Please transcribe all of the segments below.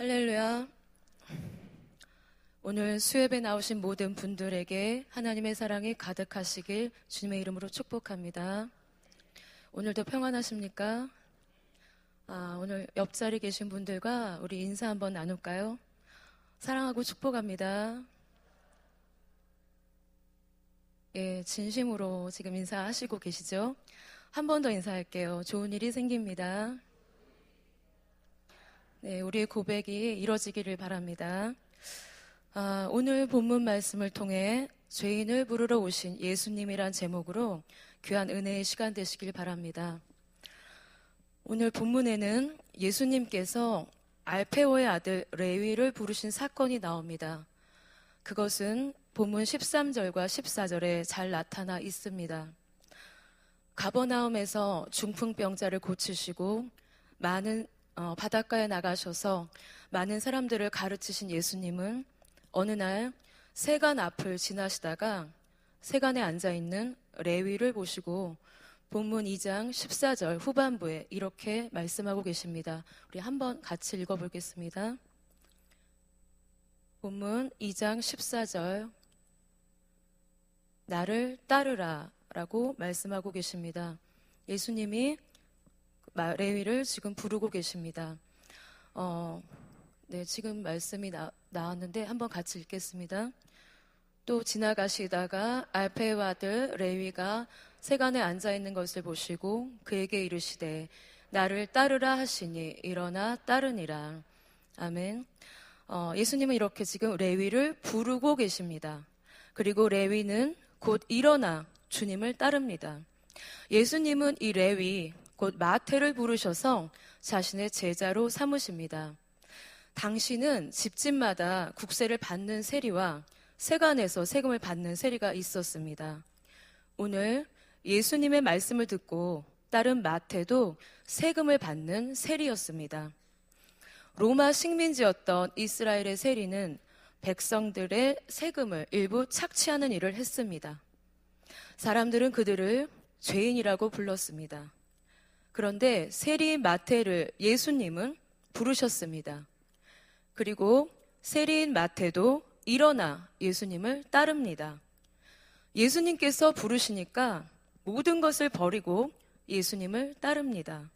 할렐루야. 오늘 수협에 나오신 모든 분들에게 하나님의 사랑이 가득하시길 주님의 이름으로 축복합니다. 오늘도 평안하십니까? 아, 오늘 옆자리 계신 분들과 우리 인사 한번 나눌까요? 사랑하고 축복합니다. 예, 진심으로 지금 인사하시고 계시죠? 한 번 더 인사할게요. 좋은 일이 생깁니다. 네, 우리의 고백이 이뤄지기를 바랍니다. 아, 오늘 본문 말씀을 통해 죄인을 부르러 오신 예수님이란 제목으로 귀한 은혜의 시간 되시길 바랍니다. 오늘 본문에는 예수님께서 알페오의 아들 레위를 부르신 사건이 나옵니다. 그것은 본문 13절과 14절에 잘 나타나 있습니다. 가버나움에서 중풍병자를 고치시고 많은 어, 바닷가에 나가셔서 많은 사람들을 가르치신 예수님은 어느 날 세간 앞을 지나시다가 세간에 앉아 있는 레위를 보시고 본문 2장 14절 후반부에 이렇게 말씀하고 계십니다. 우리 한번 같이 읽어보겠습니다. 본문 2장 14절 나를 따르라 라고 말씀하고 계십니다. 예수님이 레위를 지금 부르고 계십니다. 어, 네, 지금 말씀이 나, 나왔는데 한번 같이 읽겠습니다. 또 지나가시다가 알페의 아들 레위가 세간에 앉아 있는 것을 보시고 그에게 이르시되 나를 따르라 하시니 일어나 따르니라. 아멘. 어, 예수님은 이렇게 지금 레위를 부르고 계십니다. 그리고 레위는 곧 일어나 주님을 따릅니다. 예수님은 이 레위, 곧 마태를 부르셔서 자신의 제자로 삼으십니다. 당시는 집집마다 국세를 받는 세리와 세관에서 세금을 받는 세리가 있었습니다. 오늘 예수님의 말씀을 듣고 따른 마태도 세금을 받는 세리였습니다. 로마 식민지였던 이스라엘의 세리는 백성들의 세금을 일부 착취하는 일을 했습니다. 사람들은 그들을 죄인이라고 불렀습니다. 그런데 세리인 마태를 예수님은 부르셨습니다. 그리고 세리인 마태도 일어나 예수님을 따릅니다. 예수님께서 부르시니까 모든 것을 버리고 예수님을 따릅니다.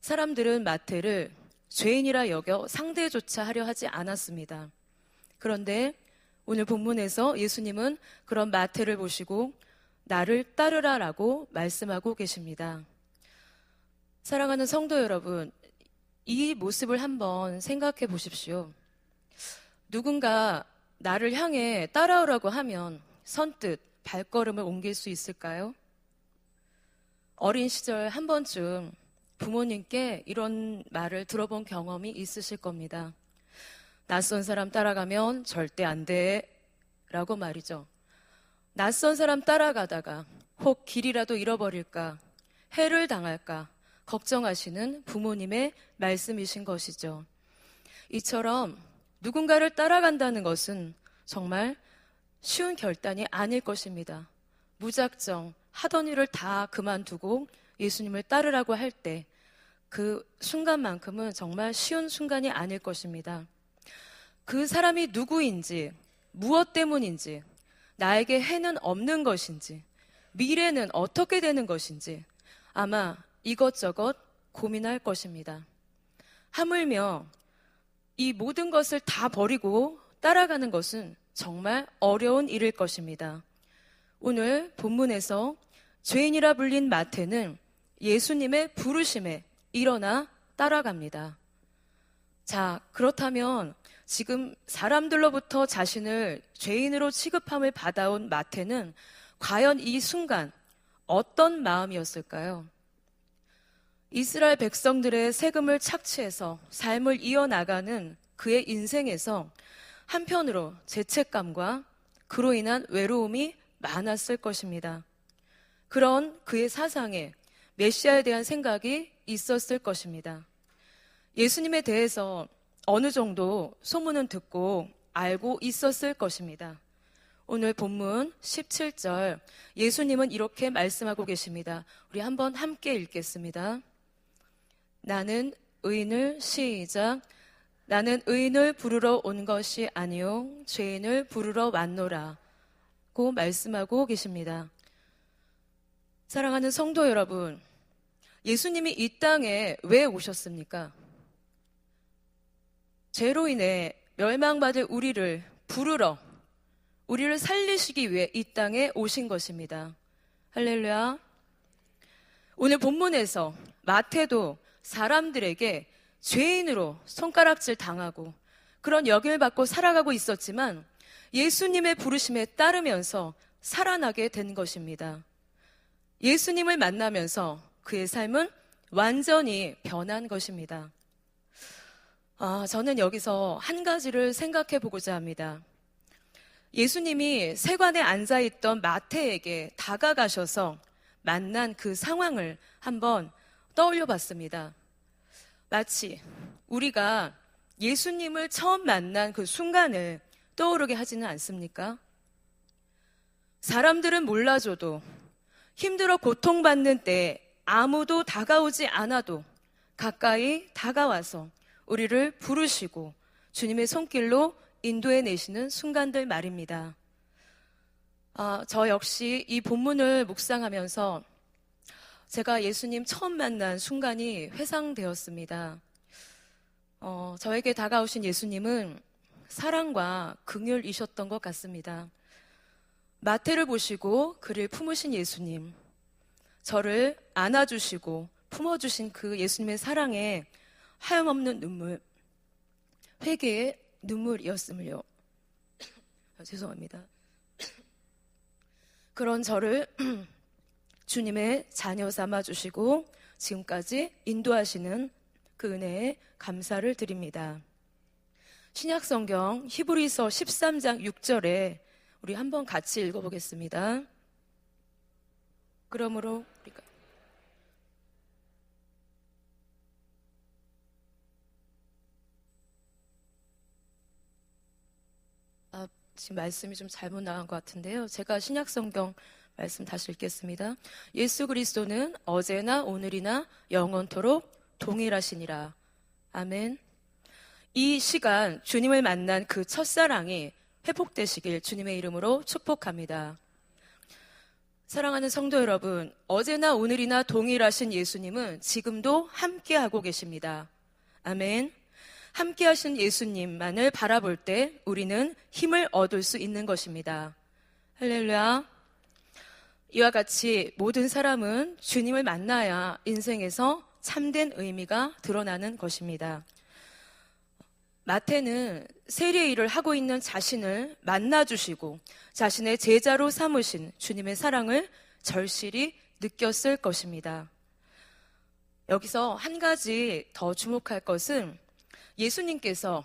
사람들은 마태를 죄인이라 여겨 상대조차 하려 하지 않았습니다. 그런데 오늘 본문에서 예수님은 그런 마태를 보시고 나를 따르라라고 말씀하고 계십니다. 사랑하는 성도 여러분, 이 모습을 한번 생각해 보십시오. 누군가 나를 향해 따라오라고 하면 선뜻 발걸음을 옮길 수 있을까요? 어린 시절 한 번쯤 부모님께 이런 말을 들어본 경험이 있으실 겁니다. 낯선 사람 따라가면 절대 안 돼. 라고 말이죠. 낯선 사람 따라가다가 혹 길이라도 잃어버릴까, 해를 당할까, 걱정하시는 부모님의 말씀이신 것이죠. 이처럼 누군가를 따라간다는 것은 정말 쉬운 결단이 아닐 것입니다. 무작정 하던 일을 다 그만두고 예수님을 따르라고 할 때 그 순간만큼은 정말 쉬운 순간이 아닐 것입니다. 그 사람이 누구인지, 무엇 때문인지, 나에게 해는 없는 것인지, 미래는 어떻게 되는 것인지 아마 이것저것 고민할 것입니다. 하물며 이 모든 것을 다 버리고 따라가는 것은 정말 어려운 일일 것입니다. 오늘 본문에서 죄인이라 불린 마태는 예수님의 부르심에 일어나 따라갑니다. 자, 그렇다면 지금 사람들로부터 자신을 죄인으로 취급함을 받아온 마태는 과연 이 순간 어떤 마음이었을까요? 이스라엘 백성들의 세금을 착취해서 삶을 이어나가는 그의 인생에서 한편으로 죄책감과 그로 인한 외로움이 많았을 것입니다. 그런 그의 사상에 메시아에 대한 생각이 있었을 것입니다. 예수님에 대해서 어느 정도 소문은 듣고 알고 있었을 것입니다. 오늘 본문 17절 예수님은 이렇게 말씀하고 계십니다. 우리 한번 함께 읽겠습니다. 나는 의인을 시작 나는 의인을 부르러 온 것이 아니요 죄인을 부르러 왔노라고 말씀하고 계십니다. 사랑하는 성도 여러분, 예수님이 이 땅에 왜 오셨습니까? 죄로 인해 멸망받을 우리를 부르러 우리를 살리시기 위해 이 땅에 오신 것입니다. 할렐루야. 오늘 본문에서 마태도 사람들에게 죄인으로 손가락질 당하고 그런 역을 받고 살아가고 있었지만 예수님의 부르심에 따르면서 살아나게 된 것입니다. 예수님을 만나면서 그의 삶은 완전히 변한 것입니다. 아, 저는 여기서 한 가지를 생각해 보고자 합니다. 예수님이 세관에 앉아 있던 마태에게 다가가셔서 만난 그 상황을 한번 떠올려 봤습니다. 마치 우리가 예수님을 처음 만난 그 순간을 떠오르게 하지는 않습니까? 사람들은 몰라줘도 힘들어 고통받는 때 아무도 다가오지 않아도 가까이 다가와서 우리를 부르시고 주님의 손길로 인도해 내시는 순간들 말입니다. 아, 저 역시 이 본문을 묵상하면서 제가 예수님 처음 만난 순간이 회상되었습니다. 어, 저에게 다가오신 예수님은 사랑과 긍휼이셨던 것 같습니다. 마태를 보시고 그를 품으신 예수님, 저를 안아주시고 품어주신 그 예수님의 사랑에 하염없는 눈물, 회개의 눈물이었음을요. 아, 죄송합니다. 그런 저를 주님의 자녀 삼아 주시고 지금까지 인도하시는 그 은혜에 감사를 드립니다. 신약 성경 히브리서 13장 6절에 우리 한번 같이 읽어 보겠습니다. 그러므로 우리가 아, 지금 말씀이 좀 잘못 나간 것 같은데요. 제가 신약 성경 말씀 다시 읽겠습니다. 예수 그리스도는 어제나 오늘이나 영원토록 동일하시니라. 아멘. 이 시간 주님을 만난 그 첫사랑이 회복되시길 주님의 이름으로 축복합니다. 사랑하는 성도 여러분, 어제나 오늘이나 동일하신 예수님은 지금도 함께하고 계십니다. 아멘. 함께하신 예수님만을 바라볼 때 우리는 힘을 얻을 수 있는 것입니다. 할렐루야. 이와 같이 모든 사람은 주님을 만나야 인생에서 참된 의미가 드러나는 것입니다. 마태는 세리의 일을 하고 있는 자신을 만나주시고 자신의 제자로 삼으신 주님의 사랑을 절실히 느꼈을 것입니다. 여기서 한 가지 더 주목할 것은 예수님께서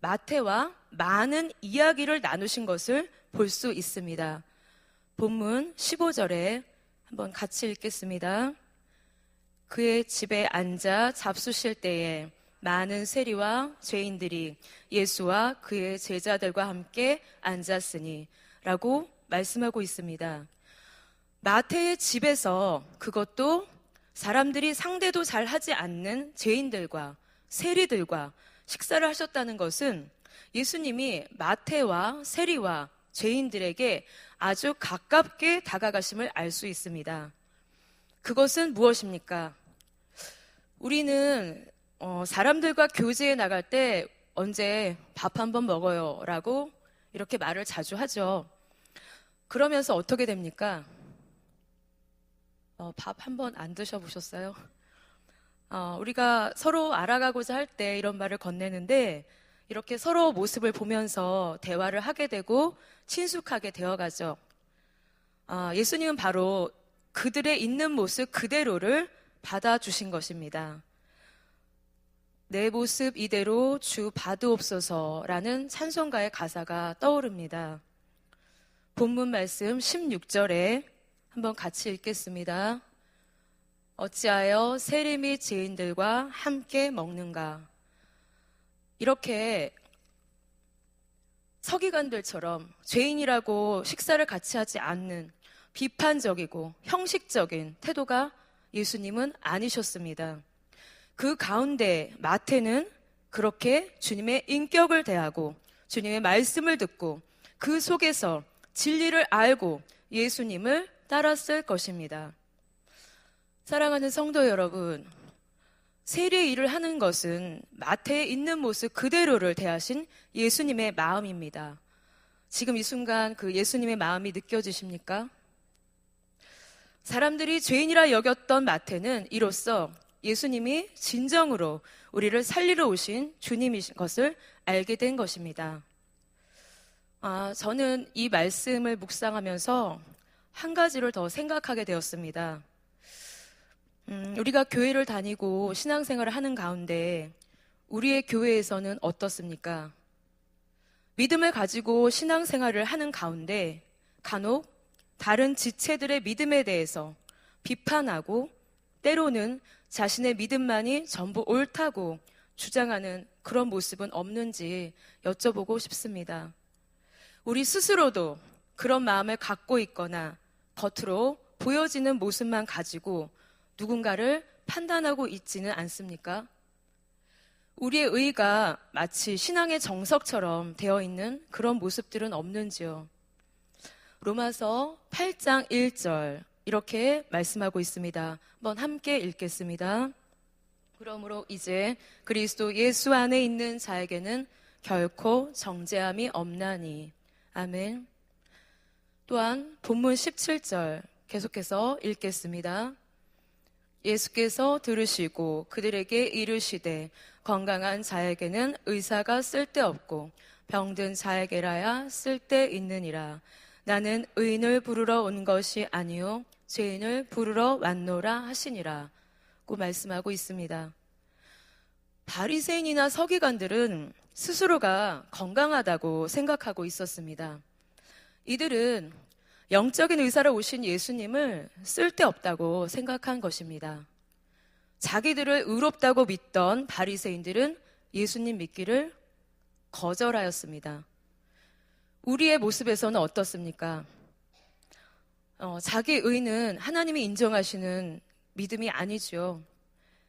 마태와 많은 이야기를 나누신 것을 볼 수 있습니다. 본문 15절에 한번 같이 읽겠습니다. 그의 집에 앉아 잡수실 때에 많은 세리와 죄인들이 예수와 그의 제자들과 함께 앉았으니 라고 말씀하고 있습니다. 마태의 집에서 그것도 사람들이 상대도 잘 하지 않는 죄인들과 세리들과 식사를 하셨다는 것은 예수님이 마태와 세리와 죄인들에게 아주 가깝게 다가가심을 알 수 있습니다. 그것은 무엇입니까? 우리는 어, 사람들과 교제에 나갈 때 언제 밥 한번 먹어요 라고 이렇게 말을 자주 하죠. 그러면서 어떻게 됩니까? 어, 밥 한번 안 드셔보셨어요? 어, 우리가 서로 알아가고자 할 때 이런 말을 건네는데 이렇게 서로 모습을 보면서 대화를 하게 되고 친숙하게 되어가죠. 아, 예수님은 바로 그들의 있는 모습 그대로를 받아주신 것입니다. 내 모습 이대로 주 받으옵소서라는 찬송가의 가사가 떠오릅니다. 본문 말씀 16절에 한번 같이 읽겠습니다. 어찌하여 세리 및 죄인들과 함께 먹는가? 이렇게 서기관들처럼 죄인이라고 식사를 같이 하지 않는 비판적이고 형식적인 태도가 예수님은 아니셨습니다. 그 가운데 마태는 그렇게 주님의 인격을 대하고 주님의 말씀을 듣고 그 속에서 진리를 알고 예수님을 따랐을 것입니다. 사랑하는 성도 여러분, 세례 일을 하는 것은 마태에 있는 모습 그대로를 대하신 예수님의 마음입니다. 지금 이 순간 그 예수님의 마음이 느껴지십니까? 사람들이 죄인이라 여겼던 마태는 이로써 예수님이 진정으로 우리를 살리러 오신 주님이신 것을 알게 된 것입니다. 아, 저는 이 말씀을 묵상하면서 한 가지를 더 생각하게 되었습니다. 음, 우리가 교회를 다니고 신앙생활을 하는 가운데 우리의 교회에서는 어떻습니까? 믿음을 가지고 신앙생활을 하는 가운데 간혹 다른 지체들의 믿음에 대해서 비판하고 때로는 자신의 믿음만이 전부 옳다고 주장하는 그런 모습은 없는지 여쭤보고 싶습니다. 우리 스스로도 그런 마음을 갖고 있거나 겉으로 보여지는 모습만 가지고 누군가를 판단하고 있지는 않습니까? 우리의 의가 마치 신앙의 정석처럼 되어 있는 그런 모습들은 없는지요? 로마서 8장 1절 이렇게 말씀하고 있습니다. 한번 함께 읽겠습니다. 그러므로 이제 그리스도 예수 안에 있는 자에게는 결코 정죄함이 없나니. 아멘. 또한 본문 17절 계속해서 읽겠습니다. 예수께서 들으시고 그들에게 이르시되 건강한 자에게는 의사가 쓸데없고 병든 자에게라야 쓸데 있느니라. 나는 의인을 부르러 온 것이 아니요 죄인을 부르러 왔노라 하시니라. 고 말씀하고 있습니다. 바리새인이나 서기관들은 스스로가 건강하다고 생각하고 있었습니다. 이들은 영적인 의사로 오신 예수님을 쓸데없다고 생각한 것입니다. 자기들을 의롭다고 믿던 바리새인들은 예수님 믿기를 거절하였습니다. 우리의 모습에서는 어떻습니까? 어, 자기 의는 하나님이 인정하시는 믿음이 아니죠.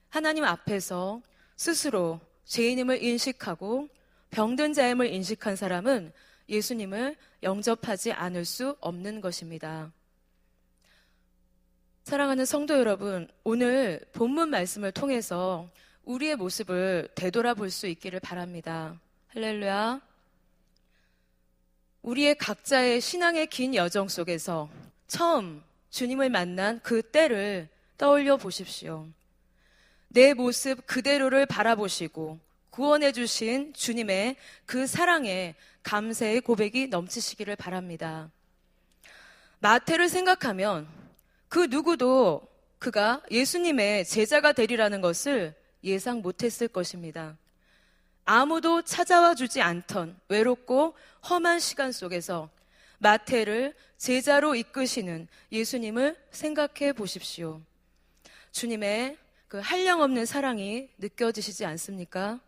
하나님 앞에서 스스로 죄인임을 인식하고 병든 자임을 인식한 사람은 예수님을 영접하지 않을 수 없는 것입니다. 사랑하는 성도 여러분, 오늘 본문 말씀을 통해서 우리의 모습을 되돌아볼 수 있기를 바랍니다. 할렐루야. 우리의 각자의 신앙의 긴 여정 속에서 처음 주님을 만난 그 때를 떠올려 보십시오. 내 모습 그대로를 바라보시고 구원해 주신 주님의 그 사랑에 감사의 고백이 넘치시기를 바랍니다. 마태를 생각하면 그 누구도 그가 예수님의 제자가 되리라는 것을 예상 못했을 것입니다. 아무도 찾아와 주지 않던 외롭고 험한 시간 속에서 마태를 제자로 이끄시는 예수님을 생각해 보십시오. 주님의 그 한량없는 사랑이 느껴지시지 않습니까?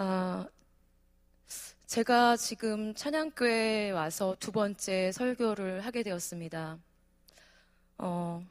아, 제가 지금 찬양교회에 와서 두 번째 설교를 하게 되었습니다. 어,